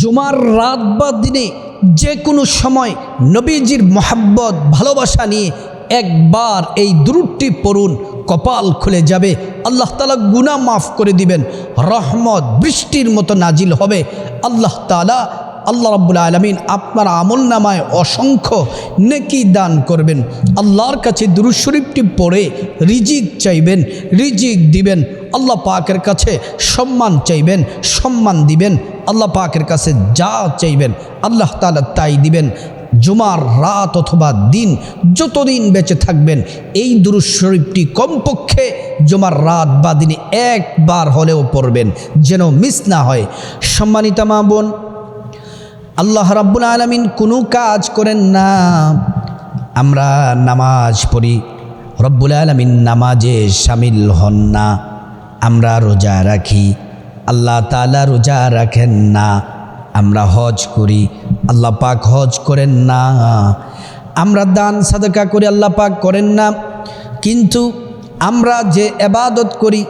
জুমার রাত বা দিনে যে কোনো সময় নবীজির মোহাব্বত, ভালোবাসা নিয়ে একবার এই দ্রুটটি পড়ুন, কপাল খুলে যাবে। আল্লাহ তালা গুনা মাফ করে দিবেন। রহমত বৃষ্টির মতো নাজিল হবে। আল্লাহ তালা আল্লাহ রাব্বুল আলমিন আপনার আমল নামায় অসংখ্য নেকি দান করবেন। আল্লাহর কাছে দুরুদ শরীফটি পড়ে রিজিক চাইবেন, রিজিক দিবেন। আল্লাহ পাকের কাছে সম্মান চাইবেন, সম্মান দিবেন। আল্লাহ পাকের কাছে যা চাইবেন, আল্লাহ তালা তাই দিবেন। জুমার রাত অথবা দিন যতদিন বেঁচে থাকবেন, এই দুরুদ শরীফটি কমপক্ষে জুমার রাত বা দিনে একবার হলেও পড়বেন, যেন মিস না হয়। সম্মানিতা মা বোন আল্লাহ রাব্বুল আলমিন কোনো কাজ করেন না। আমরা নামাজ পড়ি। রব্বুল আলমিন নামাজে সামিল হন না। আমরা রোজা রাখি। আল্লাহ তালা রোজা রাখেন না। আমরা হজ করি। আল্লাহ পাক হজ করেন না। আমরা দান, সাদকা করি, আল্লাহ পাক করেন না। কিন্তু আমরা যে এবাদত করি,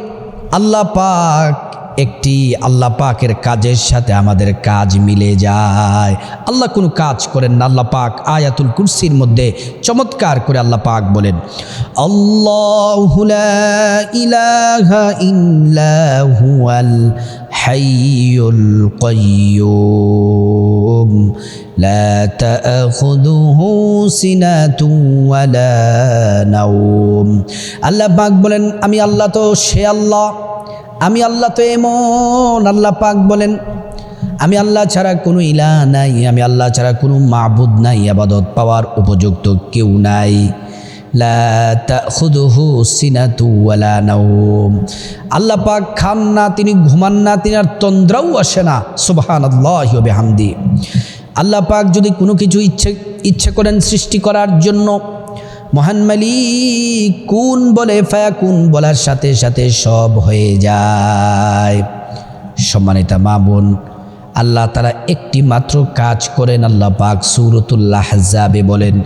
আল্লাহ পাক একটি আল্লাহ পাকের কাজের সাথে আমাদের কাজ মিলে যায় আল্লাহ কোনো কাজ করেন না আল্লাহ পাক আয়াতুল কুরসির মধ্যে চমৎকার করে আল্লাহ পাক বলেন আল্লাহ ইলাহা ইল্লাহুয়াল হাইয়ুল কাইয়ুম لا تأخذه سنة ولا نوم আল্লাহ পাক বলেন আমি আল্লাহ তো সে আল্লাহ আমি আল্লাহ তো এমন, আল্লাহ পাক বলেন, আমি আল্লাহ ছাড়া কোনো ইলা নাই, আমি আল্লাহ ছাড়া কোনো মাবুদ নাই, আবাদত পাওয়ার উপযুক্ত কেউ নাই। আল্লাহ পাক খান না, তিনি ঘুমান না, তিনি আর তন্দ্রাও আসে না বিহামদি। আল্লাহ পাক যদি কোনো কিছু ইচ্ছে ইচ্ছে করেন সৃষ্টি করার জন্য মহান মালিক কুন বলে ফায়া, কুন বলার সাথে সাথে সব হয়ে যায়। সম্মানিতা মা বোন, আল্লাহ তারা একটি মাত্র কাজ করেন, আল্লাহ পাক সুরতুল্লাহ জাবে বলেন,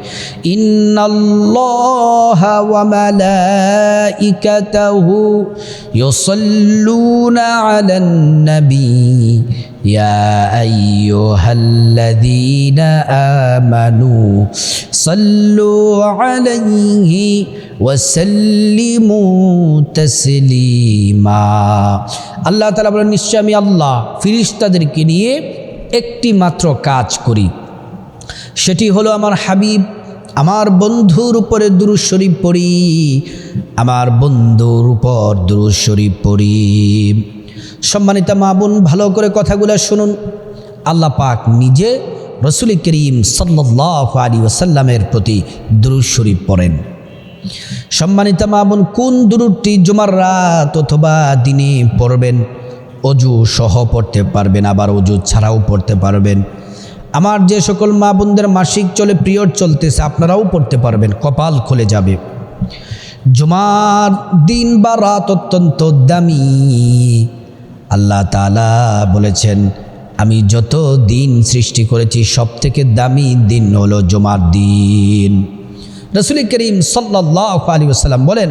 ইন্নাল্লাহা ওয়া মালাইকাতাহু ইউসাল্লুনা আলান নবী يا أيها الذين آمنوا صلوا عليه وسلموا تسليما আল্লাহ তালা বলেন নিশ্চয় আমি আল্লাহ ফিরিস্তাদেরকে নিয়ে একটি মাত্র কাজ করি সেটি হলো আমার হাবিব আমার বন্ধুর উপরে দুরুদ শরীফ পড়ি আমার বন্ধুর উপর দুরুদ শরীফ পড়ি সম্মানিত মা বোন, ভালো করে কথাগুলো শুনুন। আল্লাহ পাক নিজে রসুল করিম সাল্লাহ আলী ওসাল্লামের প্রতি দুরুদ শরীফ পড়েন। সম্মানিত মা বোন, কোন দুরুদটি জুমার রাত অথবা দিনে পড়বেন? অজু সহ পড়তে পারবেন, আবার অজু ছাড়াও পড়তে পারবেন। আমার যে সকল মা বোনদের মাসিক চলে, পিরিয়ড চলতেছে, আপনারাও পড়তে পারবেন, কপাল খুলে যাবে। জুমার দিন বা রাত অত্যন্ত দামি। আল্লাহ তালা বলেছেন, আমি যত দিন সৃষ্টি করেছি সব থেকে দামি দিন হলো জমার দিন। রসুল করিম সাল্লাহ আলী আসাল্লাম বলেন,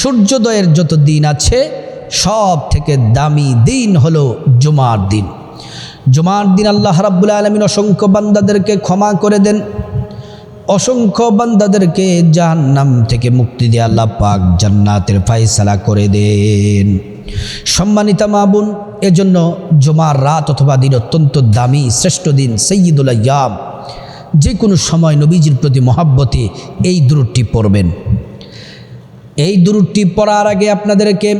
সূর্যোদয়ের যত দিন আছে সব থেকে দামি দিন হলো জমার দিন। জমার দিন আল্লাহ রাব্বুল আলমিন অসংখ্য বান্দাদেরকে ক্ষমা করে দেন। অসংখ্য বান্দাদেরকে জাহান্নাম থেকে মুক্তি দিয়ে আল্লাহ পাক জান্নাতের ফাইসালা করে দেন। সম্মানিতা মাবুন এজন্য জুমার রাত অথবা দিন অত্যন্ত দামি, শ্রেষ্ঠ দিন সৈয়দুল যে কোনো সময় নবীজির প্রতি মহাব্বতে এই দূরটি পড়বেন। এই দূরটি পড়ার আগে আপনাদেরকে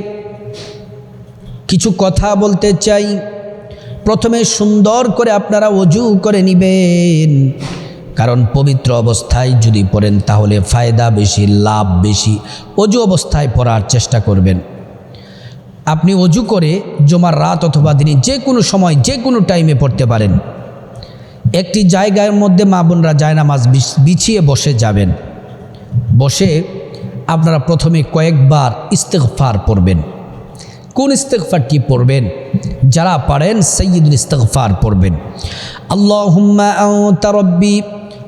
কিছু কথা বলতে চাই। প্রথমে সুন্দর করে আপনারা অজু করে নিবেন। কারণ পবিত্র অবস্থায় যদি পড়েন, তাহলে ফায়দা বেশি, লাভ বেশি। অজু অবস্থায় পড়ার চেষ্টা করবেন। আপনি অজু করে জমার রাত অথবা দিনে যে কোনো সময়, যে কোনো টাইমে পড়তে পারেন। একটি জায়গার মধ্যে মা বোনরা জায়নামাজ বিছিয়ে বসে যাবেন। বসে আপনারা প্রথমে কয়েকবার ইস্তেকফার পড়বেন। কোন ইস্তেকফারটি পড়বেন? যারা পারেন সৈয়দুল ইস্তেকফার পড়বেন। আল্লাহুম্মা আনতা রব্বি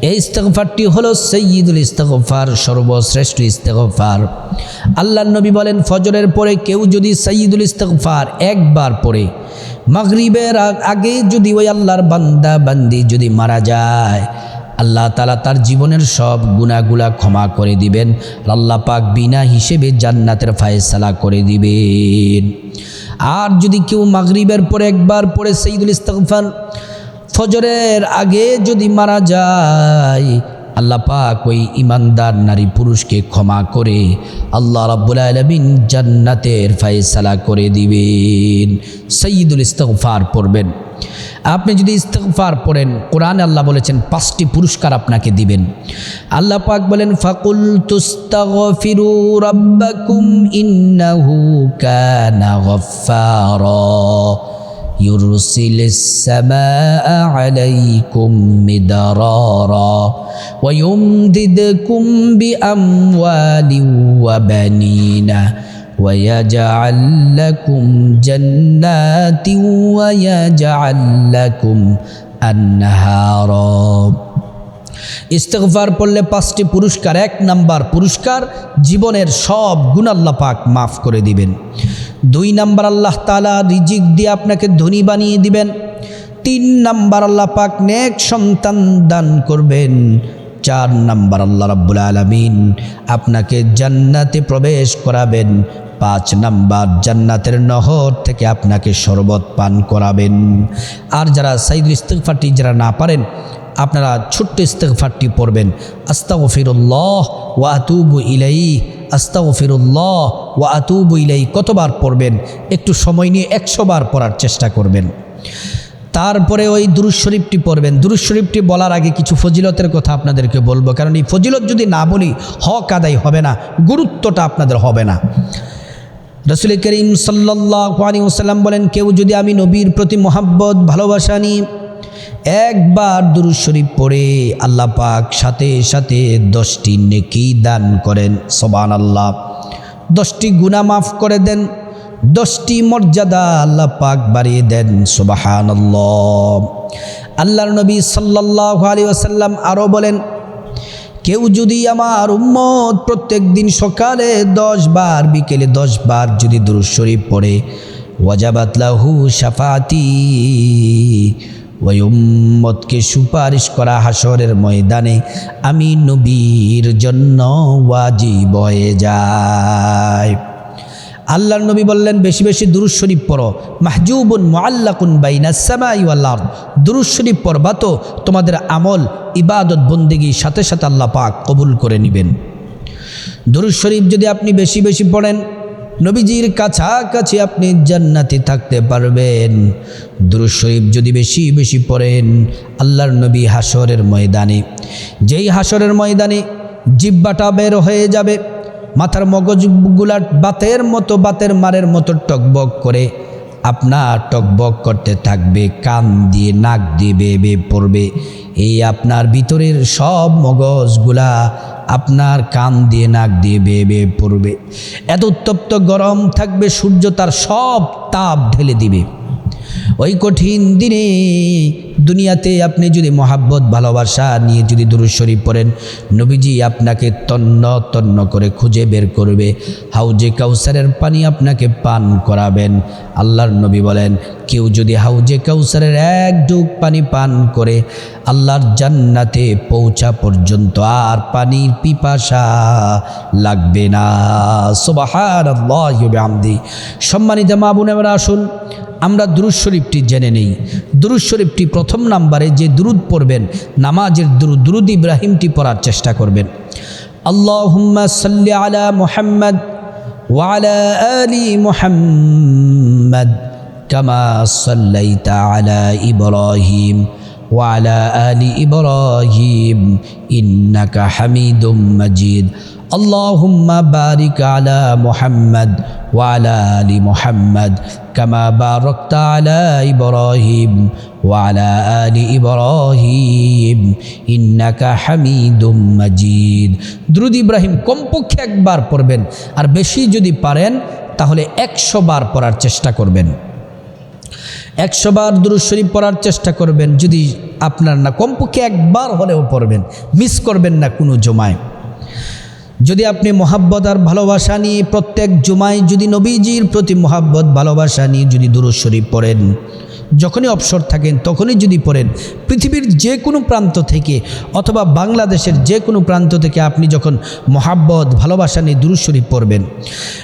এই ইস্তেগফারটি হলো সৈয়দুল ইস্তেগফার, সর্বশ্রেষ্ঠ ইস্তেগফার। আল্লাহ নবী বলেন, ফজরের পরে কেউ যদি সৈয়দুল ইস্তেগফার একবার পড়ে, মাগরিবের আগে যদি ওই আল্লাহর বান্দা বান্দি যদি মারা যায়, আল্লাহ তালা তার জীবনের সব গুণাগুলা ক্ষমা করে দিবেন। আল্লাহ পাক বিনা হিসেবে জান্নাতের ফায়সালা করে দিবেন। আর যদি কেউ মাগরিবের পরে একবার পড়ে সঈদুল ইস্তফার ফজরের আগে যদি মারা যায়, আল্লাহ পাক ওই ইমানদার নারী পুরুষকে ক্ষমা করে আল্লাহ রাব্বুল আলমিন জান্নাতের ফায়সালা করে দিবেন। সঈদুল ইস্তফার পড়বেন। আপনি যদি ইস্তফার পড়েন, কোরআনে আল্লাহ বলেছেন, পাঁচটি পুরস্কার আপনাকে দিবেন। আল্লাহ পাক বলেন ফাকুল তুস্তাগফিরু রাব্বাকুম ইন্নাহু কানা গফফারা। يرسل السماء عليكم مدرارا ويمددكم بأموال وبنين ويجعل لكم جنات ويجعل لكم أنهارا ইস্তেগফার পড়লে পাঁচটি পুরস্কার এক নাম্বার পুরস্কার জীবনের সব গুণ আল্লাহ পাক মাফ করে দিবেন দুই নাম্বার আল্লাহ তালা রিজিক দিয়ে আপনাকে ধনী বানিয়ে দিবেন। তিন নাম্বার আল্লাহ পাক নেক সন্তান দান করবেন। চার নাম্বার আল্লাহ রাব্বুল আলমিন আপনাকে জান্নাতে প্রবেশ করাবেন। পাঁচ নাম্বার জান্নাতের নহর থেকে আপনাকে শরবত পান করাবেন। আর যারা সাইদুল ইস্তেগফারটি যারা না পারেন, আপনারা ছোট্ট ইস্তেগফারটি পড়বেন। আস্তাগফিরুল্লাহ ওয়া আতুবু ইলাই আস্তাগফিরুল্লাহ ওয়া আতুবু ইলাই কতবার পড়বেন? একটু সময় নিয়ে একশো বার পড়ার চেষ্টা করবেন। তারপরে ওই দুরুজ শরীফটি পড়বেন। দুরুজ শরীফটি বলার আগে কিছু ফজিলতের কথা আপনাদেরকে বলব, কারণ এই ফজিলত যদি না বলি, হক আদায় হবে না, গুরুত্বটা আপনাদের হবে না। রসুল করিম সাল্লাহ আলী ওসাল্লাম বলেন, কেউ যদি আমি নবীর প্রতি মোহাব্বত, ভালোবাসা নিই একবার দুরুজ শরীফ পড়ে আল্লাহ পাক সাথে সাথে দশটি নেকি দান করেন সবান আল্লাহ দশটি গুণা মাফ করে দেন, দশটি মর্যাদা আল্লাহ পাক বাড়িয়ে দেন সুবাহান আল্লাহর নবী সাল্লাহ আলী আসাল্লাম আরও বলেন, কেউ যদি আমার উম্মত প্রত্যেক দিন সকালে দশ বার, বিকেলে দশ বার যদি দুরুজ শরীফ পড়ে ওয়াজাবাতলাহু সাফাতি ওই উম্মতকে সুপারিশ করা হাসরের ময়দানে আমি নবীর জন্য ওয়াজিব হয়ে যায় আল্লাহর নবী বললেন, বেশি বেশি দুরুজ শরীফ পড়ো। মাহজুবুন মোয়াল্লাকুন শরীফ পড়বা তো তোমাদের আমল, ইবাদত বন্দেগী সাথে সাথে আল্লাহ পাক কবুল করে নেবেন। দুরুজ শরীফ যদি আপনি বেশি বেশি পড়েন নবীজির কাছাকাছি আপনি জান্নাতে থাকতে পারবেন। দুরুজ শরীফ যদি বেশি বেশি পড়েন, আল্লাহর নবী হাসরের ময়দানে। যেই হাসরের ময়দানে জিব্বাটা বের হয়ে যাবে, মাথার মগজগুলা বাতের মতো, বাতের মারের মতো টকবক করে আপনার টকবক করতে থাকবে, কান দিয়ে, নাক দিয়ে বেয়ে পড়বে। এই আপনার ভিতরের সব মগজগুলা আপনার কান দিয়ে, নাক দিয়ে, বেয়ে বেয়ে পড়বে। এত উত্তপ্ত গরম থাকবে, সূর্য তার সব তাপ ঢেলে দিবে। ওই কঠিন দিনে দুনিয়াতে আপনি যদি মহাব্বত, ভালোবাসা নিয়ে যদি দুরুজ শরীফ পড়েন, নবীজি আপনাকে তন্ন তন্ন করে খুঁজে বের করবে। হাউজে কাউসারের পানি আপনাকে পান করাবেন। আল্লাহর নবী বলেন, কেউ যদি হাউজে কাউসারের এক ডুব পানি পান করে, আল্লাহর জান্নাতে পৌঁছা পর্যন্ত আর পানির পিপাসা লাগবে না। সোবাহার আমদি সম্মানিত মা বোনেরা, আসুন আমরা দুরুদ শরীফটি জেনে নেই দুরুদ শরীফটি প্রথম নাম্বারে যে দুরুদ পড়বেন নামাজের দুরুদ দুরুদ ইব্রাহিমটি পড়ার চেষ্টা করবেন আল্লাহুম্মা সাল্লি আলা মুহাম্মদ ওয়ালা আলি মুহাম্মদ কামা সাল্লাইতা আলা ইব্রাহিম وعلى آل إبراهيم إنك حميد مجيد اللهم بارك على محمد وعلى آل محمد كما باركت على إبراهيم وعلى آل إبراهيم إنك حميد مجيد درود ইব্রাহিম কমপক্ষে একবার পড়বেন আর বেশি যদি পারেন তাহলে একশো বার পড়ার চেষ্টা করবেন একশো বার দুরুদ শরীফ পড়ার চেষ্টা করবেন যদি আপনার না কমপক্ষে একবার হলেও পড়বেন মিস করবেন না কোনো জমায় যদি আপনি মোহাব্বত আর ভালোবাসা নিয়ে প্রত্যেক জুমায় যদি নবীজির প্রতি মোহাব্বত, ভালোবাসা নিয়ে যদি শরীফ পড়েন, যখনই অবসর থাকেন, তখনই যদি পড়েন, পৃথিবীর যে কোনো প্রান্ত থেকে অথবা বাংলাদেশের যে কোনো প্রান্ত থেকে আপনি যখন মোহাব্বত, ভালোবাসা নিয়ে শরীফ পড়বেন,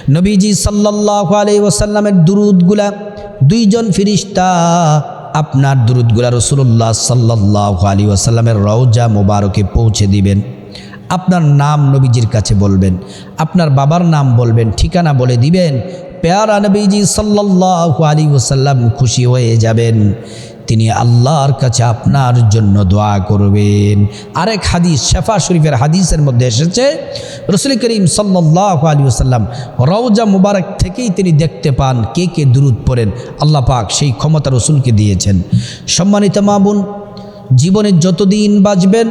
নবীজি সাল্লাহ আলি ওসাল্লামের দুরুদগুলা, দুইজন ফিরিস্তা, আপনার দুরুদগুলা রসুল্লাহ সাল্লাহ আলী ওসাল্লামের রওজা মোবারকে পৌঁছে দিবেন। আপনার নাম নবীজির কাছে বলবেন, আপনার বাবার নাম বলবেন, ঠিকানা বলে দিবেন, পেয়ারা নবীজি সাল্লাহ আলী ওসাল্লাম খুশি হয়ে যাবেন। তিনি আল্লাহর কাছে আপনার জন্য দোয়া করবেন। আরেক হাদিস, শেফা শরীফের হাদিসের মধ্যে এসেছে, রসুল করিম সাল্লাহ আলী ওসাল্লাম রওজা মুবারক থেকেই তিনি দেখতে পান কে কে দূরত পড়েন। আল্লাহ পাক সেই ক্ষমতা রসুলকে দিয়েছেন। সম্মানিত মাবুন জীবনে যতদিন বাঁচবেন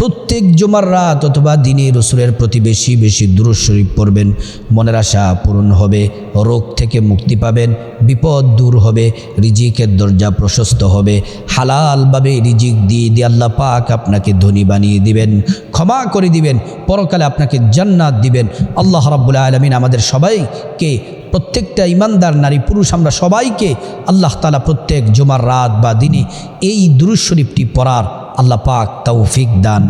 প্রত্যেক জুমার রাত অথবা দিনে রসুলের প্রতি বেশি বেশি শরীফ পড়বেন। মনের আশা পূরণ হবে, রোগ থেকে মুক্তি পাবেন, বিপদ দূর হবে, রিজিকের দরজা প্রশস্ত হবে। হালালভাবে রিজিক দিয়ে দিয়ে আল্লাহ পাক আপনাকে ধনী বানিয়ে দিবেন, ক্ষমা করে দিবেন, পরকালে আপনাকে জান্নাত দিবেন। আল্লাহ রাব্বুল আলমিন আমাদের সবাইকে, প্রত্যেকটা ইমানদার নারী পুরুষ আমরা সবাইকে আল্লাহ তালা প্রত্যেক জুমার রাত বা দিনে এই দুরুজ শরীফটি পড়ার আল্লাহ পাক তৌফিক দান।